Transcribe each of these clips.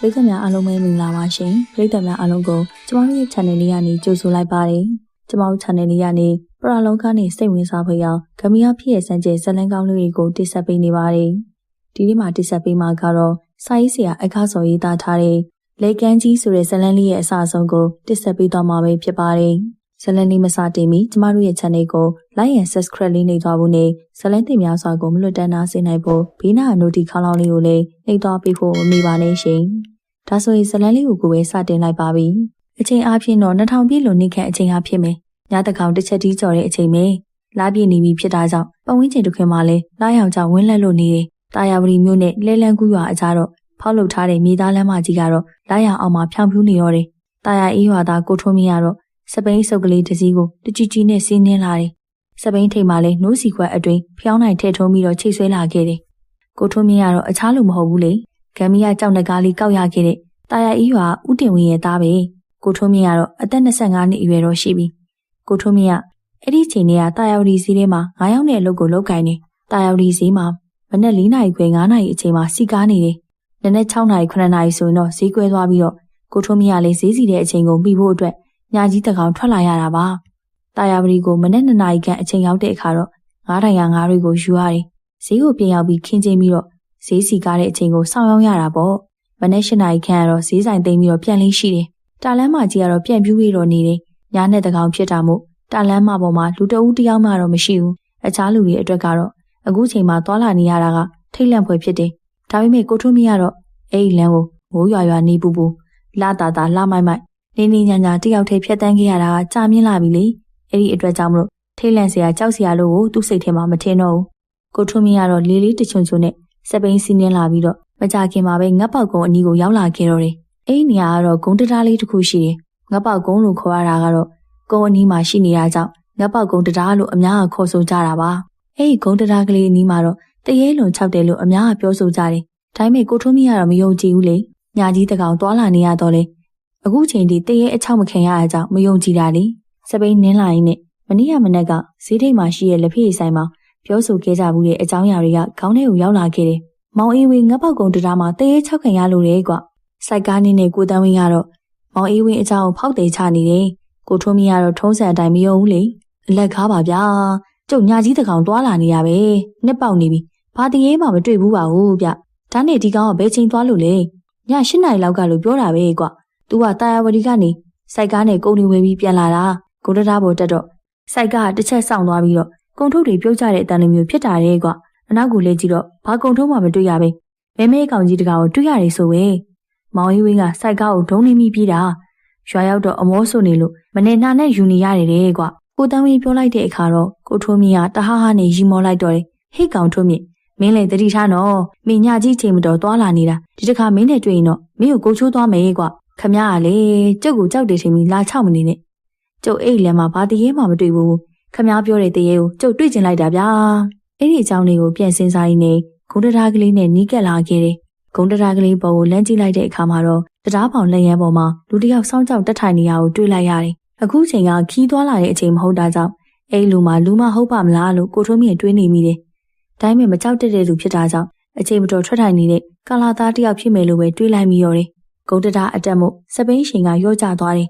ပရိသတ်များအားလုံးပဲမင်္ဂလာပါရှင်ပရိသတ်များအားလုံးကိုကျမတို့ရဲ့ channel လေးကနေကြိုဆိုလိုက်ပါတယ်ကျမတို့ channel လေးကနေပရလောကနဲ့စိတ်ဝင်စားဖွယ်ရောက်ဂမီယာဖြစ်ရဲ့စံကျဲဇလန်းကောင်းလေးတွေကိုတိဆက်ပေးနေပါတယ်ဒီနေ့မှာတိဆက်ပေးမှာကတော့စာရေးဆရာအခါစော်ရေးသားထားတဲ့လေကန်းကြီးဆိုတဲ့ဇလန်းလေးရဲ့အစအဆုံးကိုတိဆက်ပေးတော့မှာပဲဖြစ်ပါတယ် ဇလန်းလေးမစတင်မီကျမတို့ရဲ့ channel ကို like and subscribe လေးနှိပ်သွားဖို့နဲ့ဇလန်းတင်များစွာကိုမလွတ်တမ်းနားဆင်နိုင်ဖို့ဘေးနာနိုတီခေါင်းလောင်းလေးကိုလည်းနှိပ်သွားပေးဖို့မမေ့ပါနဲ့ရှင်။ဒါဆိုရင်ဇလန်းလေးကိုကိုပဲစတင်လိုက်ပါပြီ။အချိန်အားဖြင့်တော့2000ပြည့်လိုနှစ်ခန့်အချိန်အားဖြစ်မယ်။ညတကောင်တစ်ချက်တီးကြော်တဲ့အချိန်ပဲ။လာပြည့်နေပြီဖြစ်တာကြောင့်ပဝင်းကျင်တစ်ခွင်မှာလဲလာရောင်ကြောင့်ဝင်းလက်လို့နေတယ်။တာယာဝတီမြို့နဲ့လဲလန်းကူးရွာအကြတော့ဖောက်လုပ်ထားတဲ့မြေသားလမ်းမကြီးကတော့လာရောင်အောင်မှာဖြောင်ဖြူးနေတော့တယ်။တာယာအေးရွာသားကိုထွန်းမင်းကတော့ စပိန်စုပ်ကလေးတစ်စီးကိုတကြီးကြီးနဲ့စီးနှင်းလာတယ်။စပိန်ထိပ်မှာလဲနိုးစီခွက်အတွင်းဖျောင်းနိုင်ထဲထုံးပြီးတော့ချိတ်ဆွဲလာခဲ့တယ်။ကိုထွန်းမင်းကတော့အခြားလူမဟုတ်ဘူးလေ။ဂမ်မီယာကြောက်နကားလေးကောက်ရခဲ့တဲ့တာယာအီးရွာဦးတင်ဝင်းရဲ့သားပဲ။ကိုထွန်းမင်းကတော့အသက်25နှစ်အရွယ်တော့ရှိပြီ။ကိုထွန်းမင်းကအဲ့ဒီချိန်ထဲကတာယာဝတီစီးထဲမှာ9ယောက်နဲ့အလုပ်ကိုလုပ်ကင်နေ။တာယာဝတီစီးမှာမနေ့4နာရီခွဲ9နာရီအချိန်မှာစီကားနေတယ်။နနက်6နာရီ9နာရီဆိုရင်တော့ဈေးကွဲသွားပြီးတော့ကိုထွန်းမင်းကလည်းဈေးစီတဲ့အချိန်ကိုပြီးဖို့အတွက် ညာကြီးတကောင်ထွက်လာရတာပါ။တာယာပရီကိုမနေ့2နာရီခန့်အချိန်ရောက်တဲ့အခါတော့ငါးတိုင်ရငါးတွေကိုယူရတယ်။ဈေးကိုပြင်ရောက်ပြီးခင်းချင်းပြီးတော့ဈေးစီကားတဲ့အချိန်ကိုစောင့်ရောက်ရတာပေါ့။မနေ့8နာရီခန့်ကတော့ဈေးဆိုင်သိမ်းပြီးတော့ပြန်လေးရှိတယ်။တာလန်းမကြီးကတော့ပြန်ပြူးပြီးတော့နေတယ်။ညာနဲ့တကောင်ဖြစ်တာမို့တာလန်းမပေါ်မှာလူတအူးတယောက်မှတော့မရှိဘူး။အခြားလူတွေအတွက်ကတော့အခုချိန်မှာသွာလာနေရတာကထိတ်လန့်ဖွယ်ဖြစ်တယ်။ဒါပေမဲ့ကိုထွန်းမီကတော့အဲ့ဒီလမ်းကိုမိုးရွာရွာနေပူပူလာတာတာလာမိုက်မိုက် နေနေညာညာတယောက်တည်းဖြတ်တန်းခဲ့ရတာကြာမြင့်လာပြီလေအဲ့ဒီအတွက်ကြောင့်မလို့ထိတ်လန့်စရာကြောက်စရာလို့ကိုသူ့စိတ်ထဲမှာမထင်တော့ဘူးကိုထွန်းမင်းကတော့လေးလေးတချွန်ချွန်နဲ့စပိန်စီးနှင်းလာပြီးတော့မကြခင်မှာပဲငတ်ပေါက်ကုန်းအနီးကိုရောက်လာခဲ့တော့တယ်အဲ့ဒီနေရာကတော့ဂုံတတားလေးတစ်ခုရှိတယ်ငတ်ပေါက်ကုန်းလို့ခေါ်ရတာကတော့ကုန်းအနီးမှာရှိနေတာကြောင့်ငတ်ပေါက်ကုန်းတတားလို့အများကခေါ်ဆိုကြတာပါအဲ့ဒီဂုံတတားကလေးအနီးမှာတော့တရေလွန်၆တယ်လို့အများကပြောဆိုကြတယ်ဒါပေမဲ့ကိုထွန်းမင်းကတော့မယုံကြည်ဘူးလေညာကြီးတကောင်တွာလာနေရတော့လေ အခုချိန်ထိတရေအချောက်မခံရတဲ့အကြောင်းမယုံကြည်တာလေစပိန်နင်းလာရင်နဲ့မနေ့ကမနေ့ကဈေးထိပ်မှာရှိတဲ့လက်ဖေးဆိုင်မှာပြောဆိုခဲ့ကြမှုတဲ့အကြောင်းအရာတွေကခေါင်းထဲကိုရောက်လာခဲ့တယ်။မောင်အေးဝင်းငတ်ပေါက်ကုံတရားမှာတရေချောက်ခံရလို့လေကွ။စိုက်ကားနေနဲ့ကိုတန်းဝင်းကတော့မောင်အေးဝင်းအကြောင်းဖောက်တယ်ချနေတယ်။ကိုထွန်းမီကတော့ထုံးစံအတိုင်းမယုံဘူးလေ။အလက်ကားပါဗျာ။ကျုပ်ညာကြီးတကောင်သွားလာနေရပဲ။နှစ်ပေါက်နေပြီ။ဘာတရေမှမတွေ့ဘူးပါဘူးဗျ။ဒါနဲ့ဒီကောင်ကဘယ်ချိန်သွားလို့လဲ။ည၈နာရီလောက်ကလို့ပြောတာပဲကွ။ "तू ကတာယာဝတီကနေစိုက်ကားနဲ့ကုန်နေဝေးပြီးပြန်လာတာဂုံတရားပေါ်တက်တော့စိုက်ကတစ်ချက်ဆောင်သွားပြီးတော့ကုံထုတ်တွေပြုတ်ကျတဲ့အတန်လိုမျိုးဖြစ်တာတဲ့ကွအနောက်ကိုလဲကြည့်တော့ဘာကုံထုတ်မှမတွေ့ရပဲမဲမဲကောင်ကြီးတကောင်ကိုတွေ့ရတယ်ဆိုပဲမောင်ရီဝင်းကစိုက်ကားကိုဒုံနေမိပြီးတာရွာရောက်တော့အမောဆုနေလို့မနေနာနဲ့ယူနေရတယ်တဲ့ကွကိုတန်းဝင်းပြောလိုက်တဲ့အခါတော့ကိုထိုးမြင့်ကတဟဟနဲ့ရီမောလိုက်တော့တယ်ဟိတ်ကောင်ထိုးမြင့်မင်းလည်းတတိထားနော်မင်းညကြီးချိန်မတော်သွားလာနေတာဒီတခါမင်းနဲ့တွေ့ရင်တော့မင်းကိုကိုချိုးသွားမယ်ကွ ခမရကလေကျုပ်ကိုကြောက်တယ်ထင်ပြီးလာချောက်မနေနဲ့ကျုပ်အိတ်လမ်းမှာဘာတရေမှမတွေ့ဘူးခမ ्या ပြောတဲ့တရေကိုကျုပ်တွေ့ကျင်လိုက်တာဗျာအဲ့ဒီအကြောင်းလေးကိုပြန်စင်စားရင်းနဲ့ဂုံတရာကလေးနဲ့နီးကပ်လာခဲ့တယ်ဂုံတရာကလေးပေါ်ကိုလမ်းကြည့်လိုက်တဲ့အခါမှာတော့တရားပေါင်လက်ရန်ပေါ်မှာလူတစ်ယောက်စောင်းကြောက်တက်ထိုင်နေရကိုတွေ့လိုက်ရတယ်အခုချိန်ကခီးသွားလာတဲ့အချိန်မဟုတ်တာကြောင့်အဲ့လူမှာလူမဟုတ်ပါမလားလို့ကိုထွန်းမြင့်တွေးနေမိတယ်ဒါပေမဲ့မကြောက်တတ်တဲ့လူဖြစ်တာကြောင့်အချိန်မတော်ထွက်ထိုင်နေတဲ့ကာလာသားတယောက်ဖြစ်မယ်လို့ပဲတွေးလိုက်မိရောတယ် ဂုံတရာအတက်မှုစပိန်ရှင်ကရော့ကျသွားတယ်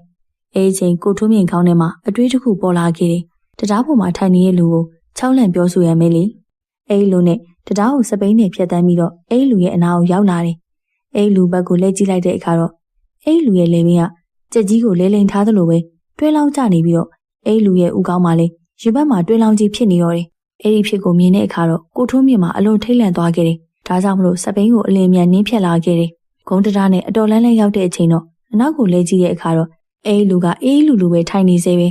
အဲဒီချိန်ကိုထွန်းမြင့်ခေါင်းထဲမှာအတွေးတစ်ခုပေါ်လာခဲ့တယ်။တရားပေါ်မှာထိုင်နေတဲ့လူကိုချောင်းလန့်ပြောဆိုရမယ်လေ။အဲဒီလူနဲ့တရားကိုစပိန်နဲ့ဖြတ်တန်းပြီးတော့အဲဒီလူရဲ့အနာကိုရောက်လာတယ်။အဲဒီလူဘက်ကိုလဲကြည့်လိုက်တဲ့အခါတော့အဲဒီလူရဲ့လေမင်းကကြက်ကြီးကိုလဲလိန်ထားသလိုပဲတွဲလောင်းကျနေပြီးတော့အဲဒီလူရဲ့ဥကောင်းမှာလဲရင်ဘတ်မှာတွဲလောင်းကြီးဖြစ်နေရောတယ်။အဲဒီဖြစ်ကိုမြင်တဲ့အခါတော့ကိုထွန်းမြင့်မှာအလွန်ထိတ်လန့်သွားခဲ့တယ်။ဒါကြောင့်မလို့စပိန်ကိုအလင်းမြန်နင်းဖြတ်လာခဲ့တယ်။ ဂုံတရာနဲ့အတော်လန်းလန်းရောက်တဲ့အချိန်တော့အနောက်ကိုလဲကြည့်တဲ့အခါတော့အဲလူကအေးလူလူပဲထိုင်နေစေပဲ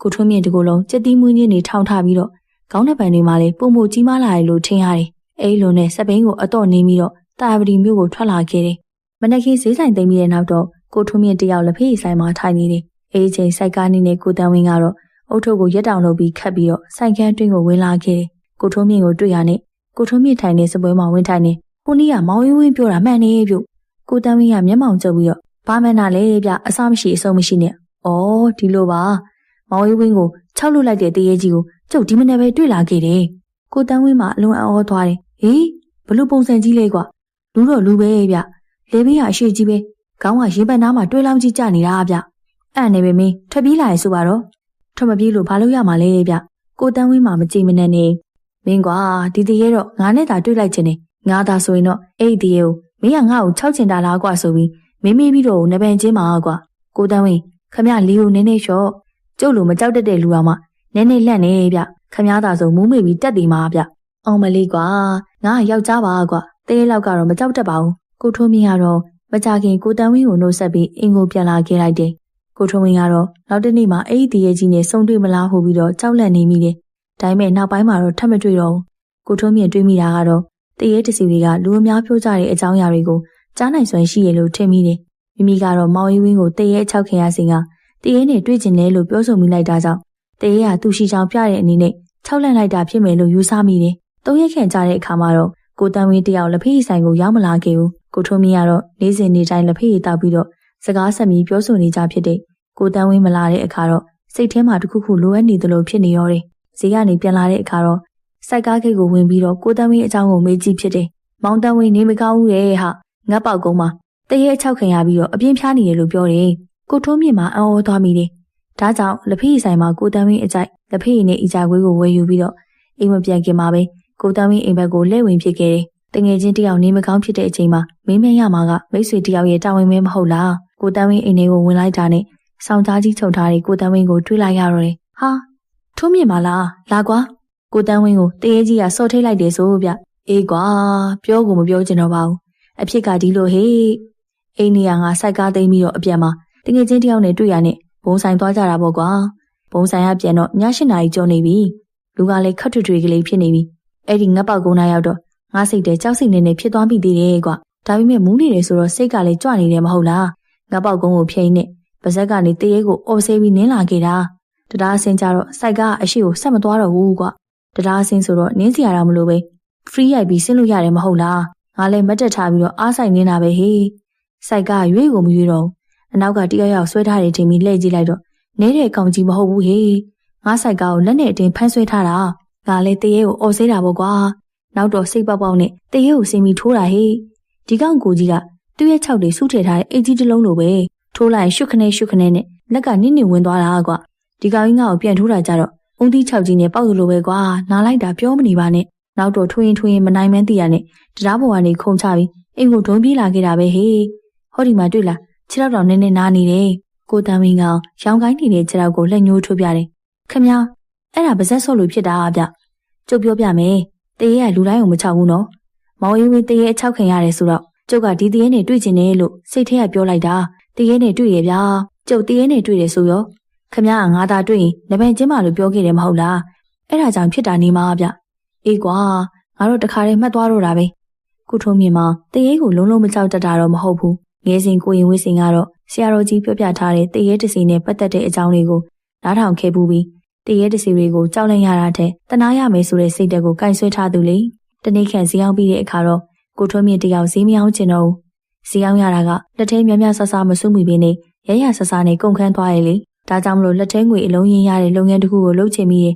ကိုထွန်းမြင့်တကူလုံးကြက်တီးမွေးညင်းနေထောင်ထားပြီးတော့ခေါင်းနှစ်ပံတွေမှာလည်းပုံမကြီးမားလာတယ်လို့ထင်ရတယ်အဲလူနဲ့စပိန်ကိုအတော့နေပြီးတော့တာယာပတီမြို့ကိုထွက်လာခဲ့တယ်မနက်ခင်းဈေးဆိုင်သိမ်းပြီးတဲ့နောက်တော့ကိုထွန်းမြင့်တယောက်လက်ဖေးဆိုင်မှာထိုင်နေတယ်အေးချိန်စိုက်ကားနေနဲ့ကိုတန်းဝင်းကတော့အုတ်ထုတ်ကိုရက်တောင်လုပ်ပြီးခတ်ပြီးတော့စိုက်ခန်းတွင်းကိုဝင်လာခဲ့တယ်ကိုထွန်းမြင့်ကိုတွေ့ရနဲ့ကိုထွန်းမြင့်ထိုင်နေစပွဲမှာဝင်ထိုင်နေကိုနီးကမောင်ဝင်းဝင်းပြောတာမှန်နေပြုတ် ကိုတန်းဝင်းကမျက်မှောင်ကျုပ်ပြီးတော့ဘာမှန်းနာလဲဗျအစားမရှိအဆုံးမရှိနဲ့။အော်ဒီလိုပါ။မောင်ဝင်းဝင်းကိုခြောက်လွတ်လိုက်တဲ့တရေကြီးကိုကျုပ်ဒီမနေ့ပဲတွေ့လာခဲ့တယ်။ကိုတန်းဝင်းမှာအလွန်အော်သွားတယ်။ဟေးဘလို့ပုံစံကြီးလဲကွာ။လူတော့လူပဲဗျ။လလေဘေးကအရှိကြီးပဲခေါင်းကရင်ပတ်နားမှာတွဲလောင်းကြီးကျနေတာဗျအဲ့နဲ့ပဲမင်းထွက်ပြေးလာရင်ဆိုပါတော့ထွက်မပြေးလို့ဘာလို့ရမှာလဲဗျကိုတန်းဝင်းမှာမကြည့်မနဲ့နေမင်းကွာဒီတရေတော့ငါနဲ့သာတွေ့လိုက်ချင်တယ်ငါသာဆိုရင်တော့အဲ့ဒီတရေကို မင်းကငါ့ကို၆ချင်တာလားကွာဆိုပြီးမင်းမေးပြီးတော့နပန်ချင်းမှာကွာကိုတန်းဝင်းခမရလီကိုနည်းနည်းလျှော့ကျုပ်လိုမကြောက်တတ်တဲ့လူအောင်မှနည်းနည်းလန့်နေဗျခမရသာဆိုမူးမေ့ပြီးတက်တည်မှာဗျအောင်မလေးကွာငါယောက်ျားပါကွာတေးလောက်ကတော့မကြောက်တတ်ပါဘူးကိုထိုးမင်းကတော့မကြခင်ကိုတန်းဝင်းကိုနှုတ်ဆက်ပြီးအင်ကိုပြန်လာခဲ့လိုက်တယ်ကိုထုံးဝင်းကတော့နောက်တနေ့မှအဲ့ဒီတရေကြီးနဲ့ဆုံတွေ့မလားဟိုပြီးတော့ကြောက်လန့်နေမိတယ်။ဒါပေမဲ့နောက်ပိုင်းမှာတော့ထပ်မတွေ့တော့ဘူး။ကိုထုံးမြင့်တွေးမိတာကတော့ တရေတစီတွေကလူအများပြောကြတဲ့အကြောင်းအရာတွေကိုကြားနိုင်စွမ်းရှိရလို့ထင်မိတယ်။မိမိကတော့မောင်ရီဝင်းကိုတရေချောက်ခင်ရစဉ်ကတရေနဲ့တွေ့ကျင်တယ်လို့ပြောဆိုမိလိုက်တာကြောင့်တရေကသူ့ရှိချောင်ပြတဲ့အနေနဲ့ချောက်လန့်လိုက်တာဖြစ်မယ်လို့ယူဆမိတယ်။သုံးရက်ခန့်ကြာတဲ့အခါမှာတော့ကိုတန်ဝင်းတယောက်လက်ဖေးဆိုင်ကိုရောက်မလာခဲ့ဘူး။ကိုထုံးမြင့်ကတော့နေ့စဉ်နေ့တိုင်းလက်ဖေးတောက်ပြီးတော့စကားဆက်ပြီးပြောဆိုနေကြဖြစ်တဲ့ကိုတန်းဝင်းမလာတဲ့အခါတော့စိတ်ထဲမှာတခုခုလိုအပ်နေသလိုဖြစ်နေရောတယ်။ဈေးကနေပြန်လာတဲ့အခါတော့ စိုက်ကားဂိတ်ကိုဝင်ပြီးတော့ကိုတန်းဝင်းအကြောင်းကိုမေးကြည့်ဖြစ်တယ်။မောင်တန်းဝင်းနေမကောင်းဘူးရဲ့ဟာငတ်ပေါက်ကုန်းမှာတရေအချောက်ခံရပြီးတော့အပြင်းဖျားနေရလို့ပြောတယ်။ကိုထုံးမြင့်မှာအံ့ဩသွားမိတယ်။ဒါကြောင့်လက်ဖေးဆိုင်မှာကိုတန်းဝင်းအကြိုက်လက်ဖေးနဲ့အီကြခွေးကိုဝယ်ယူပြီးတော့အိမ်မပြန်ခင်မှာပဲကိုတန်းဝင်းအိမ်ဘက်ကိုလှည့်ဝင်ဖြစ်ခဲ့တယ်။တငယ်ချင်းတယောက်နေမကောင်းဖြစ်တဲ့အချိန်မှာမင်းမရမှာကမိတ်ဆွေတယောက်ရဲ့တာဝန်မဲမဟုတ်လား။ကိုတန်းဝင်းအိမ်ထဲကိုဝင်လိုက်တာနဲ့ဆောင်သားကြီးချုပ်ထားတဲ့ကိုတန်းဝင်းကိုတွေးလိုက်ရတော့တယ်။ဟာထုံးမြင့်ပါလားလာကွာ ကိုတန်းဝင်းကိုတရေကြီးကစော်ထိတ်လိုက်တယ်ဆိုဗျ။အေးကွာပြောကိုမပြောချင်တော့ပါဘူး။အဖြစ်ကဒီလိုဟေးအိမ်နေရငါစိုက်ကားသိမ်းပြီးတော့အပြန်မှာတငယ်ချင်းတယောက်နဲ့တွေ့ရနဲ့ဘုံဆိုင်သွားကြတာပေါ့ကွာ။ဘုံဆိုင်ကပြန်တော့ည၈နာရီကျော်နေပြီ။လူကလည်းခတ်ထွေထွေကလေးဖြစ်နေပြီ။အဲ့ဒီငတ်ပေါက်ကုန်းသားရောက်တော့ငါစိတ်တဲကြောက်စိတ်နေနေဖြစ်သွားပြီသေးတယ်ကွာ။ဒါပေမဲ့မူးနေတယ်ဆိုတော့စိတ်ကလည်းကြွနေတယ်မဟုတ်လား။ငတ်ပေါက်ကုန်းကိုဖိနေပါဇက်ကနေတရေကိုအော်ဆေးပြီးနင်းလာခဲ့တာတရားအစင်းကြတော့စိုက်ကအရှိကိုဆက်မသွားတော့ဘူးကွာ တရားအစင်းဆိုတော့နင်းစီရတာမလို့ပဲ free ရိုက်ပြီးဆင်းလို့ရတယ်မဟုတ်လားငါလည်းမတက်ထားပြီးတော့အားဆိုင်နေတာပဲဟေးစိုက်ကရွေ့ကိုမရွေ့တော့အနောက်ကတယောက်ယောက်ဆွဲထားတယ်ထင်ပြီးလှည့်ကြည့်လိုက်တော့နဲတဲ့ကောင်ကြီးမဟုတ်ဘူးဟေးငါစိုက်ကောက်လက်နဲ့အတင်းဖမ်းဆွဲထားတာငါလည်းတရေကိုအော်ဆေးတာပေါ့ကွာနောက်တော့စိတ်ပေါက်ပေါက်နဲ့တရေကိုစင်ပြီးထိုးတာဟေးဒီကောင်ကိုကြီးကသူ့ရဲ့ခြောက်တွေစုထည့်ထားတဲ့အိတ်ကြီးတစ်လုံးလိုပဲထိုးလိုက်ရှုခနဲရှုခနဲနဲ့လက်ကနစ်နစ်ဝင်သွားတာကွာဒီကောင်ကြီးငါ့ကိုပြန်ထိုးတာကြတော့ အုံသီး၆ကြီးနဲ့ပေါက်သလိုပဲကွာနားလိုက်တာပြောမနေပါနဲ့နောက်တော့ထွင်းထွင်းမနိုင်မန်းတရနဲ့တရားပေါ်ကနေခုံချပြီးအိမ်ကိုဒုံပြေးလာခဲ့တာပဲဟေးဟောဒီမှာတွေ့လားခြေထောက်တော်နည်းနည်းနားနေတယ်ကိုတန်ဝင်းကောင်ရောင်ကိုင်းနေတဲ့ခြေထောက်ကိုလက်ညှိုးထိုးပြတယ်ခမအဲ့ဒါပါဇက်ဆော့လို့ဖြစ်တာဗျကျုပ်ပြောပြမယ်တရေကလူတိုင်းကိုမချောက်ဘူးနော်မောင်ရင်ဝင်းတရေအချောက်ခံရတယ်ဆိုတော့ကျုပ်ကဒီတရေနဲ့တွေ့ကျင်တယ်လို့စိတ်ထဲကပြောလိုက်တာတရေနဲ့တွေ့ရဗျာကျုပ်တရေနဲ့တွေ့တယ်ဆိုရော ခမကငါသာတွေ့ရင်လက်ပံကျင်းမလို့ပြောခဲ့တယ်မဟုတ်လားအဲ့ဒါကြောင့်ဖြစ်တာနေမှာဗျအေးကွာငါတို့တခါတည်းမှတ်သွားတော့တာပဲကုထုံးမြင်မှာတရေကိုလုံးလုံးမကြောက်တတ်တာတော့မဟုတ်ဘူးငယ်စဉ်ကိုရင်ဝစ်စင်ကတော့ဆရာတော်ကြီးပြောပြထားတဲ့တရေတစီနဲ့ပတ်သက်တဲ့အကြောင်းတွေကိုနားထောင်ခဲ့ပူပြီးတရေတစီတွေကိုကြောက်လန့်ရတာတဲ့တနာရမယ်ဆိုတဲ့စိတ်တက်ကိုကင်ဆွဲထားသူလေတနေ့ခန့်ဇီးအောင်ပြီးတဲ့အခါတော့ကိုထွန်းမြင့်တယောက်ဈေးမအောင်ချင်တော့ဘူးဈေးအောင်ရတာကလက်ထဲမြမြဆဆမဆုမိပင်နဲ့ရရဆဆနဲ့ကုန်ခန်းသွားရဲ့လေ ဒါကြောင့်မလို့လက်ထဲငွေအလုံးရင်းရတဲ့လုပ်ငန်းတစ်ခုကိုလုပ်ချင်မိတယ်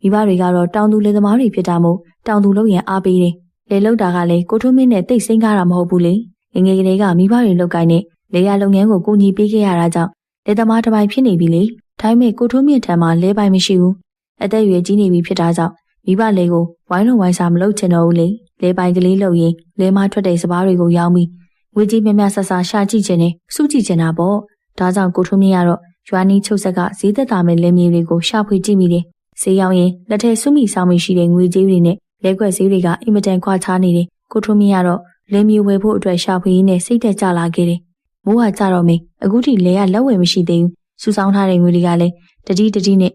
မိဘတွေကတော့တောင်သူလယ်သမားတွေဖြစ်တာမို့တောင်သူလုပ်ရင်အားပေးတယ်လေလောက်တာကလည်းကိုထွန်းမင်းနဲ့တိတ်ဆိမ့်ကားတာမဟုတ်ဘူးလေငငယ်ကလေးကမိဘတွေလုပ်ကိုင်းနဲ့လေယာလုပ်ငန်းကိုကူညီပေးခဲ့ရတာကြောင့်လေသမားတစ်ပိုင်းဖြစ်နေပြီလေဒါပေမဲ့ကိုထွန်းမြင့်ထံမှာလဲပိုင်းမရှိဘူးအသက်အရွယ်ကြီးနေပြီဖြစ်တာကြောင့်မိဘလေးကိုဝိုင်းလုံးဝိုင်းစားမလုပ်ချင်တော့ဘူးလေလဲပိုင်းကလေးလုပ်ရင်လဲမထွက်တဲ့စပားတွေကိုရောင်းပြီးငွေကြီးမြမြဆဆရှာကြည့်ခြင်းနဲ့စုကြည့်ခြင်းတာပေါ့ဒါကြောင့်ကိုထွန်းမြင့်ကတော့ ရွာနီးချုပ်ဆက်ကဈေးသက်သာမဲ့လင်းမြေတွေကိုရှာဖွေကြည့်မိတယ်ဈေးရောက်ရင်လက်ထဲစုမိဆောင်မိရှိတဲ့ငွေကြေးတွေနဲ့လဲခွက်ဈေးတွေကအင်မတန်ခွာခြားနေတယ်ကိုထွန်းမြင့်ကတော့လင်းမြေဝယ်ဖို့အတွက်ရှာဖွေရင်းနဲ့စိတ်သက်ကြလာခဲ့တယ်မိုးကကြတော့မင်းအခုထိလဲရလက်ဝယ်မရှိသေးဘူးစူဆောင်းထားတဲ့ငွေတွေကလည်းတတိတတိနဲ့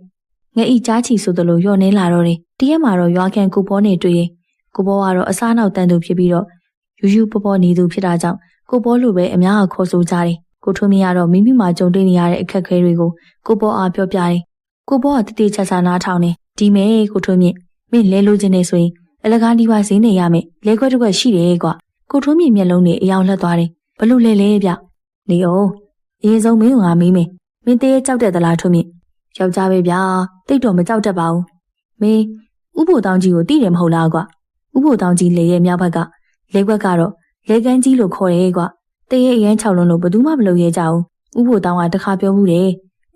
ငဲ့ဤကြားချီဆိုသလိုညော့နေလာတော့တယ်တရက်မှာတော့ရွာကန်ကိုပေါ်နေတွေ့တယ်ကိုဘောကတော့အစားနောက်တန်သူဖြစ်ပြီးတော့ယူယူပေါ်ပေါ်နေသူဖြစ်တာကြောင့်ကိုဘောလိုပဲအများကခေါ်ဆိုကြတယ် ကိုထွန်းမရတော့မိမိမှာကြုံတွေ့နေရတဲ့အခက်အခဲတွေကိုကိုဘောအားပြောပြတယ်ကိုဘောကတတိချာချာနားထောင်နေဒီမဲကိုထွန်းမြင့်မင်းလဲလို့ခြင်းနေဆိုရင်အလကားဒီပါဈေးနေရမယ်လဲခွက်တစ်ခွက်ရှိတယ်ကွာကိုထွန်းမြင့်မျက်လုံးတွေအယောင်လှက်သွားတယ်ဘလို့လဲလဲဗျနေအောင်အရင်ဆုံးမင်းကငါမေးမယ်မင်းတရေကြောက်တဲ့သလားထွန်းမြင့်ယောက်ျားပဲဗျာတိတ်တော့မကြောက်တတ်ပါဘူးမင်းဥဖို့တောင်းကြီးကိုတိတယ်မဟုတ်လားကွာဥဖို့တောင်းကြီးလေရဲ့မြောက်ဘက်ကလေခွက်ကတော့လေကန်းကြီးလို့ခေါ်ရဲကွာ တရေအရန်၆လုံးလို့ဘယ်သူမှမလုပ်ရဲကြဘူးဥဖို့တောင်းကတခါပြောဘူးတယ်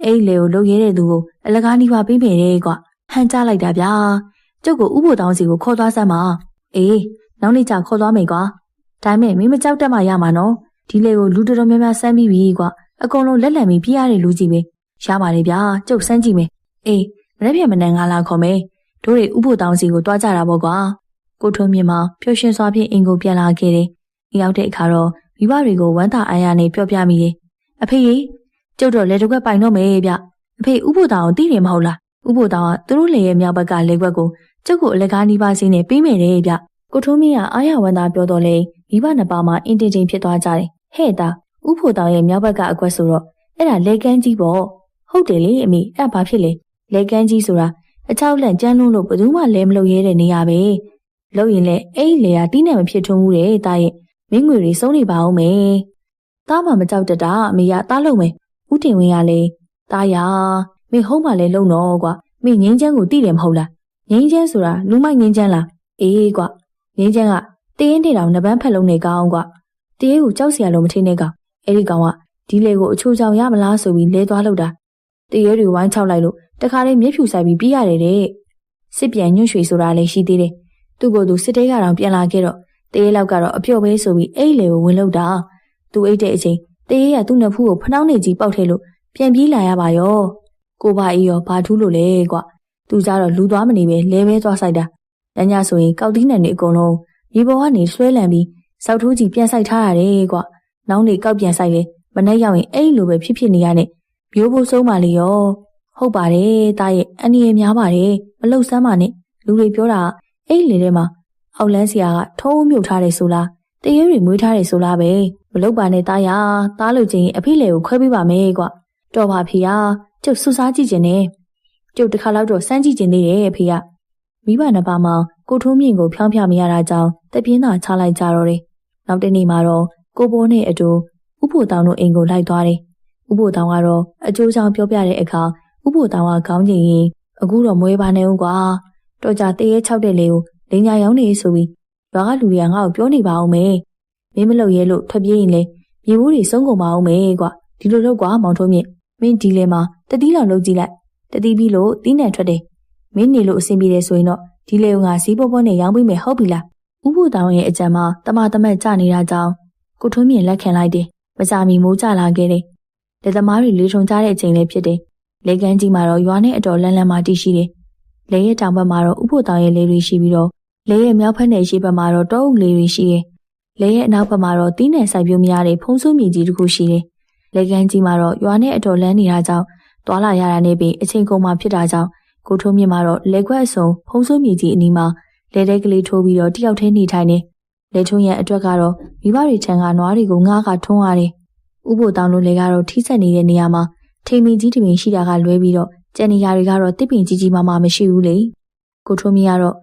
အဲ့ဒီလေကိုလုပ်ရဲတဲ့သူကိုအလကားနှီးပါပေးမယ်တဲ့ကွဟန်ကြလိုက်တာဗျာကျုပ်ကဥဖို့တောင်းစီကိုခေါ်သွားစမ်းပါအေးနောက်နေ့ကျခေါ်သွားမယ်ကွာဒါမဲ့မင်းမကြောက်တတ်မှရမှာနော်ဒီလေကိုလူတော်တော်များများစမ်းပြီးပြီကွအကုန်လုံးလက်လံပြီးပြရတဲ့လူကြီးပဲရပါတယ်ဗျာကျုပ်စမ်းကြည့်မယ်အေးမနေ့ပြန်မနန်ငါလာခေါ်မယ်တို့တွေဥဖို့တောင်းစီကိုတွားကြတာပေါ့ကွာကိုထွန်းမြင့်မပျော်ရွှင်စွာဖြင့်အင်ကိုပြန်လာခဲ့တယ်။ရောက်တဲ့အခါတော့ မိဘတွေကိုဝမ်းသာအားရနဲ့ပြောပြမိတယ်။အဖေကြီးကျုပ်တော့လေတစ်ခွက်ပိုင်တော့မယ်ဗျ။အဖေဥဖို့တောင်ကိုသိတယ်မဟုတ်လား။ဥဖို့တောင်ကသူတို့လေရဲ့မြောက်ဘက်ကလေခွက်ကိုကျုပ်ကိုအလကားနီးပါးစင်းနဲ့ပေးမယ်တဲ့ဗျ။ကိုထုံးမင်းကအားရဝမ်းသာပြောတော့လေမိဘနှစ်ပါးမှအင်တင်တင်ဖြစ်သွားကြတယ်။ဟဲ့တာဥဖို့တောင်ရဲ့မြောက်ဘက်ကအကွက်ဆိုတော့အဲ့ဒါလေကန်းကြီးပေါ့။ဟုတ်တယ်လေအမေအဲ့ဘာဖြစ်လဲ။လေကန်းကြီးဆိုတာအချောက်လန့်ကြမ်းလွန်းလို့ဘယ်သူမှလဲမလို့ရဲတဲ့နေရာပဲ။လို့ရင်လေအဲ့လေကတီးနေမဖြစ်ထွန်းဘူးတဲ့တာရဲ့ မင်းငွေတွေစုံနေပါအောင်မယ်။တားမှမကြောက်တတ်တာအမေကတားလို့မယ်။ဦးတင်ဝင်းကလေတားရမင်းဟုတ်မှလည်းလုံတော့ကွာမင်းငင်းချမ်းကိုတိတယ်မဟုတ်လား။ငင်းချမ်းဆိုတာလူမိုက်ငင်းချမ်းလား။အေးကွာငင်းချမ်းကတရင်တေတောင်နှပန်းဖက်လုံးနေကောင်းကွာ။တရေကိုကြောက်စရာလို့မထင်နဲ့ကောင်။အဲ့ဒီကောင်ကဒီလေကိုအချိုးချောင်ရမလားဆိုပြီးလဲသွားလို့တာ။တရေတွေဝိုင်းချောက်လိုက်လို့တခါလေးမျက်ဖြူဆိုင်ပြီးပြရတယ်တဲ့။စစ်ပြန်ညွန့်ရွှေဆိုတာလည်းရှိသေးတယ်။သူ့ကိုယ်သူစစ်တေးကတော့ပြန်လာခဲ့တော့ တရေလောက်ကတော့အပြော့ပဲဆိုပြီးအိတ်လေကိုဝင်လောက်တာသူအိတ်တဲ့အချိန်တရေကသူ့နှဖူးကိုဖနှောင်းနေကြီးပေါက်ထဲလို့ပြန်ပြေးလာရပါရောကိုပါအေးရောဘာထူးလို့လဲကွသူကြတော့လူသွားမနေပဲလဲပဲသွားဆိုင်တာညညဆိုရင်ကောက်တီးနံတွေအကုန်လုံးရေပေါ်ကနေဆွဲလန်ပြီးစောက်ထိုးကြီးပြန်ဆိုင်ထားရတယ်ကွနောင်နေကောက်ပြန်ဆိုင်လေမနေ့ရောက်ရင်အဲ့လိုပဲဖြစ်ဖြစ်နေရနဲ့မျိုးဖို့ဆုံးပါလေရောဟုတ်ပါတယ်တာရဲ့အန်ဒီရများပါတယ်မလှုပ်ဆမ်းပါနဲ့လူတွေပြောတာအဲ့လေထဲမှာ အောက်လန်းဆရာကထုံးမြုပ်ထားတယ်ဆိုလားတရေတွေမွေးထားတယ်ဆိုလားပဲမလုပ်ပါနဲ့သားရသားလို့ချင်းအဖေလေကိုခွဲပေးပါမယ်ကွတော်ပါဖေရကျုပ်စူစားကြည့်ခြင်းနဲ့ကျုပ်တစ်ခါလောက်တော့စမ်းကြည့်ခြင်းသေးတယ်ဖေရမိဘနှစ်ပါးမှကိုထုံးမြင့်ကိုဖြောင်းဖြမရတာကြောင့်တပြင်းသာချလိုက်ကြတော့တယ်နောက်တနေ့မှာတော့ကိုပိုးနဲ့အတူဥဖို့တောင်တို့အိမ်ကိုလိုက်သွားတယ်ဥဖို့တောင်ကတော့အကျိုးဆောင်ပြောပြတဲ့အခါဥဖို့တောင်ကခေါင်းကျင်ရင်အခုတော့မွေးပါနဲ့ဦးကွာတော်ကြတရေချောက်တဲ့လေကို လိန်ညာရောင်းနေဆိုပြီးရွာကလူတွေကငါ့ကိုပြောနေပါအောင်မယ်မင်းမလုပ်ရဲလို့ထွက်ပြေးရင်လေမြေဘူးတွေစုံကုန်ပါအောင်မယ်ကွာဒီလိုလုပ်ကွာမောင်ထုံးမြင့်မင်းဒီလေမှာတတိလောက်လုပ်ကြည့်လိုက်တတိပြီးလို့တင်းနံထွက်တယ်မင်းနေလို့အဆင်ပြေတယ်ဆိုရင်တော့ဒီလေကငါစီးပေါ်ပေါ်နဲ့ရောင်းပေးမယ်ဟုတ်ပြီလားဥဖို့တောင်းရဲ့အကြံမှာတမတမက်ကြနေတာကြောင့်ကိုထုံးမြင့်လက်ခံလိုက်တယ်မကြမီမိုးကြလာခဲ့တယ်လက်သမားတွေလေထုံကြတဲ့အချိန်လေးဖြစ်တယ်လေကန်းကြီးမှာတော့ရွာနဲ့အတော်လန်းလန်းမှတည်ရှိတယ်လေရဲ့တောင်ဘက်မှာတော့ဥဖို့တောင်ရဲ့လေတွေရှိပြီးတော့ လေရဲ့မြောက်ဘက်နဲ့ရှေ့ဘက်မှာတော့တောအုပ်လေးတွေရှိတယ်။လေရဲ့အနောက်ဘက်မှာတော့တင်းနယ်စိုက်ပျိုးများတဲ့ဖုံးဆိုးမြေကြီးတစ်ခုရှိတယ်။လေကန်းကြီးမှာတော့ရွာနဲ့အတော်လန်းနေတာကြောင့်တွာလာရတာနဲ့ပြီးအချိန်ကုန်မှဖြစ်တာကြောင့်ကိုထုံးမြင့်မှာတော့လေခွက်အစုံဖုံးဆိုးမြေကြီးအနီးမှာလေတဲကလေးထိုးပြီးတော့တယောက်တည်းနေထိုင်နေ။လေထုံးရဲ့အတွက်ကတော့မိဘတွေထံကနွားတွေကိုငားကထုံးရတယ်။ဥပိုတောင်တို့လေကတော့ထိစက်နေတဲ့နေရာမှာထိမင်ကြီးတပင်ရှိတာကလွဲပြီးတော့ကျန်နေရာတွေကတော့တစ်ပင်ကြီးကြီးမားမားမရှိဘူးလေ။ကိုထုံးမြင့်ကတော့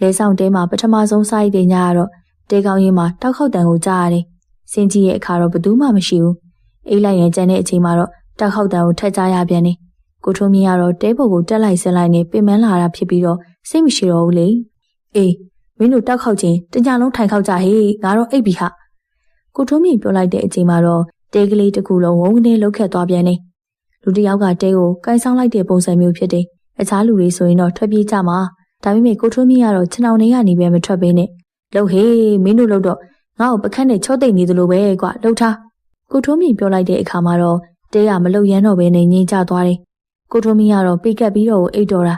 လဲဆောင်တဲမှာပထမဆုံးစားရတဲ့ညကတော့တဲကောင်းရင်မှာတောက်ခေါက်တန်ကိုကြားရတယ်။စင်ကြီးရဲ့အခါတော့ဘယ်သူမှမရှိဘူး။အိတ်လိုက်ရင်ကျန်တဲ့အချိန်မှာတော့တောက်ခေါက်တန်ကိုထက်ကြရပြန်တယ်။ကိုထုံးမြင့်ကတော့တဲပေါ်ကိုတက်လိုက်ဆင်းလိုက်နဲ့ပင်မလာတာဖြစ်ပြီးတော့စိတ်မရှိတော့ဘူးလေ။အေးမင်းတို့တောက်ခေါက်ချင်းတညလုံးထိုင်ခေါက်ကြဟေးငါတော့အိပ်ပြီဟာ။ကိုထုံးမြင့်ပြောလိုက်တဲ့အချိန်မှာတော့တဲကလေးတစ်ခုလုံးဝုန်းကနေလှုပ်ခတ်သွားပြန်တယ်။လူတစ်ယောက်ကတဲကိုကိုင်းဆောင်လိုက်တဲ့ပုံစံမျိုးဖြစ်တယ်။အခြားလူတွေဆိုရင်တော့ထွက်ပြေးကြမှာ။ ဒါပေမဲ့ကိုထွန်းမြင့်ကတော့ခြံအောင်နေကနေပဲမထွက်ပေးနဲ့လှုပ်ဟေးမင်းတို့လှုပ်တော့ငါ့ကိုပခတ်နဲ့ချော့တိတ်နေသလိုပဲကွာလှုပ်ထားကိုထွန်းမြင့်ပြောလိုက်တဲ့အခါမှာတော့တဲကမလှုပ်ရမ်းတော့ဘဲနဲ့ငြိမ်ချသွားတယ်ကိုထွန်းမြင့်ကတော့ပိတ်ကပ်ပြီးတော့အိတ်တော်တာ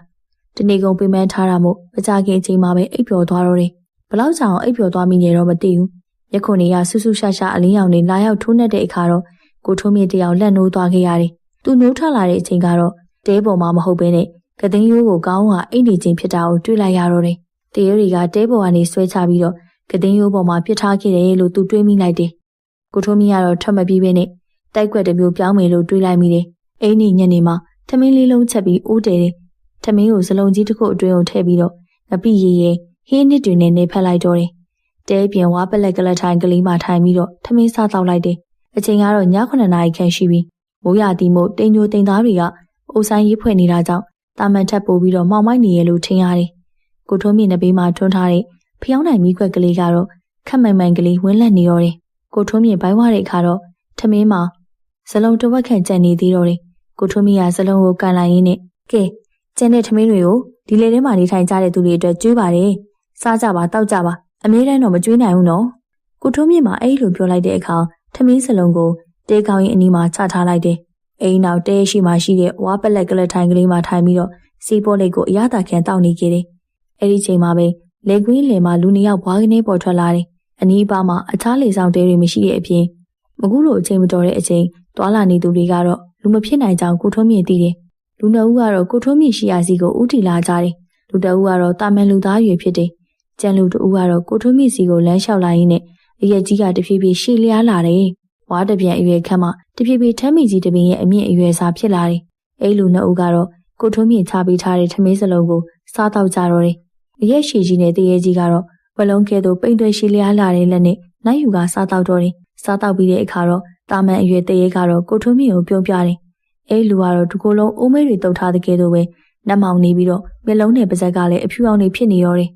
တနေ့ကုန်ပြင်ပန်းထားတာမို့မကြခင်အချိန်မှာပဲအိပ်ပျော်သွားတော့တယ်ဘလောက်ကြောင်အိပ်ပျော်သွားမိနေတော့မသိဘူးရခုနေရဆူဆူရှာရှာအလင်းရောင်နေလာရောက်ထိုးနှက်တဲ့အခါတော့ကိုထွန်းမြင့်တယောက်လက်နိုးသွားခဲ့ရတယ်သူနိုးထွက်လာတဲ့အချိန်ကတော့တဲပေါ်မှာမဟုတ်ဘဲနဲ့ ကသိန်းရိုးကိုကောင်းကအိတ်နေခြင်းဖြစ်တာကိုတွေ့လိုက်ရတော့တယ်။တရေတွေကတဲပေါ်ကနေဆွဲချပြီးတော့ကသိန်းရိုးပေါ်မှာပြစ်ထားခဲ့တယ်လို့သူတွေးမိလိုက်တယ်။ကိုထိုးမီကတော့ထွက်မပြီးပဲနဲ့တိုက်ွက်တစ်မျိုးပြောင်းမယ်လို့တွေးလိုက်မိတယ်။အိမ်နေညနေမှာထမင်းလေးလုံးချက်ပြီးအိုးတယ်တယ်။ထမင်းကိုစလုံးကြီးတစ်ခုအတွင်းကိုထည့်ပြီးတော့အပိရေရေဟင်းနစ်တွေနဲ့နေဖက်လိုက်တော့တယ်။တဲပြင်ဝါပလက်ကလထိုင်ကလေးမှထိုင်ပြီးတော့ထမင်းစားတော့လိုက်တယ်။အချိန်ကတော့ည9နာရီခန့်ရှိပြီ။မိုးရသည်မို့တိမ်ညိုတိမ်သားတွေကအိုဆိုင်ရေးဖွဲ့နေတာကြောင့် တာမန်ထက်ပိုပြီးတော့မောင်မိုက်နေရလို့ထင်ရတယ်။ကိုထုံးမြင့်နဘေးမှာထွန်းထားတဲ့ဖျောင်းနိုင်မိခွက်ကလေးကတော့ခက်မိုင်မိုင်ကလေးဝင်းလက်နေရောတယ်။ကိုထွန်းမြင့်ဘိုင်းဝတဲ့အခါတော့ထမင်းမှာဇလုံးတစ်ဝက်ခန့်ကြံနေသေးတော့တယ်ကိုထွန်းမြင့်ကဇလုံးကိုကန်လိုက်ရင်းနဲ့ကဲကျန်တဲ့ထမင်းတွေကိုဒီလေထဲမှာနေထိုင်ကြတဲ့သူတွေအတွက်ကျွေးပါတယ်စားကြပါတောက်ကြပါအမြဲတမ်းတော့မကျွေးနိုင်ဘူးနော်ကိုထွန်းမြင့်မှာအဲ့လိုပြောလိုက်တဲ့အခါထမင်းစလုံးကိုတဲကောင်းရင်အနီးမှာချထားလိုက်တယ် အိမ်နောက်တဲရှိမှရှိတဲ့ဝါပလက်ကလေးထိုင်ကလေးမှာထိုင်ပြီးတော့စီးပေါ်လေးကိုအရသာခံတောက်နေခဲ့တယ်အဲ့ဒီချိန်မှာပဲလေကွင်းလယ်မှာလူနှစ်ယောက်ဘွားကနေပေါ်ထွက်လာတယ်အနီးပါမှာအခြားလေဆောင်တဲတွေမရှိတဲ့အပြင်မကူလိုအချိန်မတော်တဲ့အချိန်တွာလာနေသူတွေကတော့လူမဖြစ်နိုင်ကြောင်းကိုထွန်းမြင့်သိတယ်လူနှစ်ဦးကတော့ကိုထွန်းမြင့်ရှိရာစီကိုဥတီလာကြတယ်လူတအူးကတော့တာမန်လူသားရွယ်ဖြစ်တယ်ကျန်လူတအူးကတော့ကိုထွန်းမြင့်စီကိုလမ်းလျှောက်လာရင်းနဲ့အရက်ကြီးကတဖြည်းဖြည်းရှေ့လျားလာတယ် ဝါတပြန်အရွယ်ခန့်မှတဖြည်းဖြည်းထမ်းမိကြီးတပင်ရဲ့အမြင့်အရွယ်စာဖြစ်လာတယ်အဲ့လူနှစ်ဦးကတော့ကိုထွန်းမြင့်ချပေးထားတဲ့ထမင်းစလုံးကိုစားတော့ကြတော့တယ်အရက်ရှိကြီးနဲ့တရေကြီးကတော့ဝလုံးကဲသို့ပိန်သွဲရှိလျားလာတဲ့လက်နဲ့နိုင်ယူကစားတော့တော့တယ်စားတော့ပြီးတဲ့အခါတော့တာမန်အရွယ်တရေကတော့ကိုထွန်းမြင့်ကိုပြုံးပြတယ်အဲ့လူကတော့ဒီကိုယ်လုံးအိုးမဲတွေတုတ်ထားတဲ့ကဲသို့ပဲနတ်မောင်နေပြီးတော့မျက်လုံးနဲ့ပါးစပ်ကလည်းအဖြူအောင်နေဖြစ်နေတော့တယ်